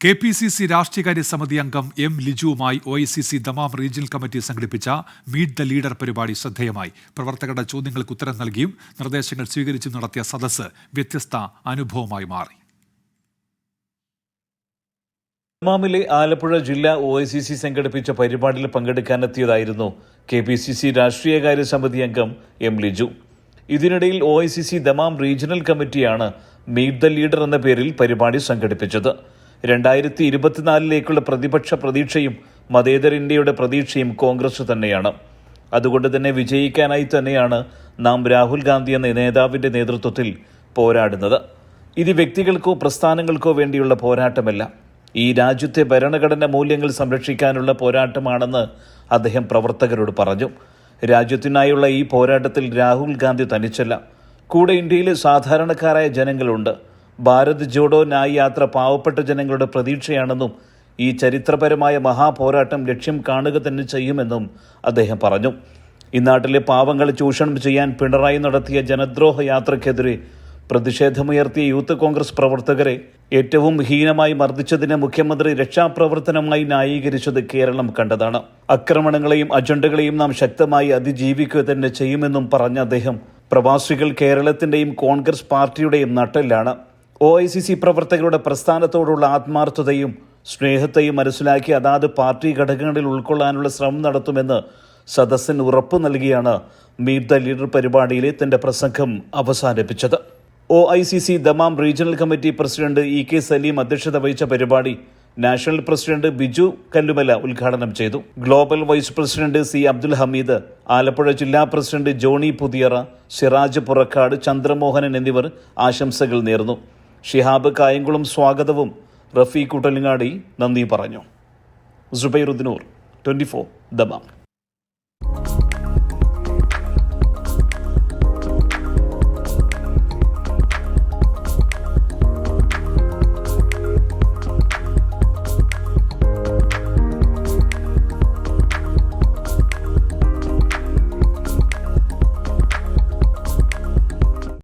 K P C C രാഷ്ട്രീയകാര്യ സമിതി അംഗം M ലിജുവുമായി O I C C Dammam regional committee സംഘടിപ്പിച്ച മീറ്റ് ദ ലീഡർ പരിപാടി ശ്രദ്ധേയമായി. പ്രവർത്തകരുടെ ചോദ്യങ്ങൾക്ക് ഉത്തരം നൽകിയും നിർദ്ദേശങ്ങൾ സ്വീകരിച്ചും നടത്തിയ സദസ്സ് വ്യത്യസ്ത അനുഭവമായി മാറി. ദമാമിലെ ആലപ്പുഴ ജില്ലാ ഒ ഐ സി സി സംഘടിപ്പിച്ച പരിപാടിയിൽ പങ്കെടുക്കാനെത്തിയതായിരുന്നു കെ പി സി സി രാഷ്ട്രീയകാര്യ സമിതി അംഗം എം ലിജു. ഇതിനിടയിൽ O I C C Dammam regional കമ്മിറ്റിയാണ് മീറ്റ് ദ ലീഡർ എന്ന പേരിൽ പരിപാടി സംഘടിപ്പിച്ചത്. രണ്ടായിരത്തി ഇരുപത്തിനാലിലേക്കുള്ള പ്രതിപക്ഷ പ്രതീക്ഷയും മതേതര ഇന്ത്യയുടെ പ്രതീക്ഷയും കോൺഗ്രസ് തന്നെയാണ്. അതുകൊണ്ട് തന്നെ വിജയിക്കാനായി തന്നെയാണ് നാം രാഹുൽ ഗാന്ധി എന്ന നേതാവിന്റെ നേതൃത്വത്തിൽ പോരാടുന്നത്. ഇത് വ്യക്തികൾക്കോ പ്രസ്ഥാനങ്ങൾക്കോ വേണ്ടിയുള്ള പോരാട്ടമല്ല. ഈ രാജ്യത്തെ ഭരണഘടന മൂല്യങ്ങൾ സംരക്ഷിക്കാനുള്ള പോരാട്ടമാണെന്ന് അദ്ദേഹം പ്രവർത്തകരോട് പറഞ്ഞു. രാജ്യത്തിനായുള്ള ഈ പോരാട്ടത്തിൽ രാഹുൽ ഗാന്ധി തനിച്ചല്ല. കൂടെ ഇന്ത്യയിലെ സാധാരണക്കാരായ ജനങ്ങളുണ്ട്. ഭാരത് ജോഡോ ന്യായ് യാത്ര പാവപ്പെട്ട ജനങ്ങളുടെ പ്രതീക്ഷയാണെന്നും ഈ ചരിത്രപരമായ മഹാപോരാട്ടം ലക്ഷ്യം കാണുക തന്നെ ചെയ്യുമെന്നും അദ്ദേഹം പറഞ്ഞു. ഇന്നാട്ടിലെ പാവങ്ങളെ ചൂഷണം ചെയ്യാൻ പിണറായി നടത്തിയ ജനദ്രോഹ യാത്രയ്ക്കെതിരെ പ്രതിഷേധമുയർത്തിയ യൂത്ത് കോൺഗ്രസ് പ്രവർത്തകരെ ഏറ്റവും ഹീനമായി മർദ്ദിച്ചതിനെ മുഖ്യമന്ത്രി രക്ഷാപ്രവർത്തനമായി ന്യായീകരിച്ചത് കേരളം കണ്ടതാണ്. ആക്രമണങ്ങളെയും അജണ്ടകളെയും നാം ശക്തമായി അതിജീവിക്കുക തന്നെ ചെയ്യുമെന്നും പറഞ്ഞ അദ്ദേഹം പ്രവാസികൾ കേരളത്തിന്റെയും കോൺഗ്രസ് പാർട്ടിയുടെയും നട്ടെല്ലാണ്. ഒ ഐ സി സി പ്രവർത്തകരുടെ പ്രസ്ഥാനത്തോടുള്ള ആത്മാർത്ഥതയും സ്നേഹത്തെയും മനസ്സിലാക്കി അതാത് പാർട്ടി ഘടകങ്ങളിൽ ഉൾക്കൊള്ളാനുള്ള ശ്രമം നടത്തുമെന്ന് സദസ്സിന് ഉറപ്പു നൽകിയാണ് മീറ്റ് ദ ലീഡർ പരിപാടിയിലെ തന്റെ പ്രസംഗം അവസാനിപ്പിച്ചത്. O I C C Dammam regional committee president E K Saleem അധ്യക്ഷത വഹിച്ച പരിപാടി നാഷണൽ പ്രസിഡന്റ് ബിജു കല്ലുമല ഉദ്ഘാടനം ചെയ്തു. Global vice president C Abdul Hameed Alappuzha ജില്ലാ പ്രസിഡന്റ് ജോണി പുതിയറ സിറാജ് പുറക്കാട് ചന്ദ്രമോഹനൻ എന്നിവർ ആശംസകൾ നേർന്നു. ഷിഹാബ് കായംകുളം സ്വാഗതവും റഫീഖ് കുട്ടലിങ്ങാടി നന്ദി പറഞ്ഞു. സുബൈറുദ്ദീനൂർ ട്വന്റി ഫോർ ദമാം.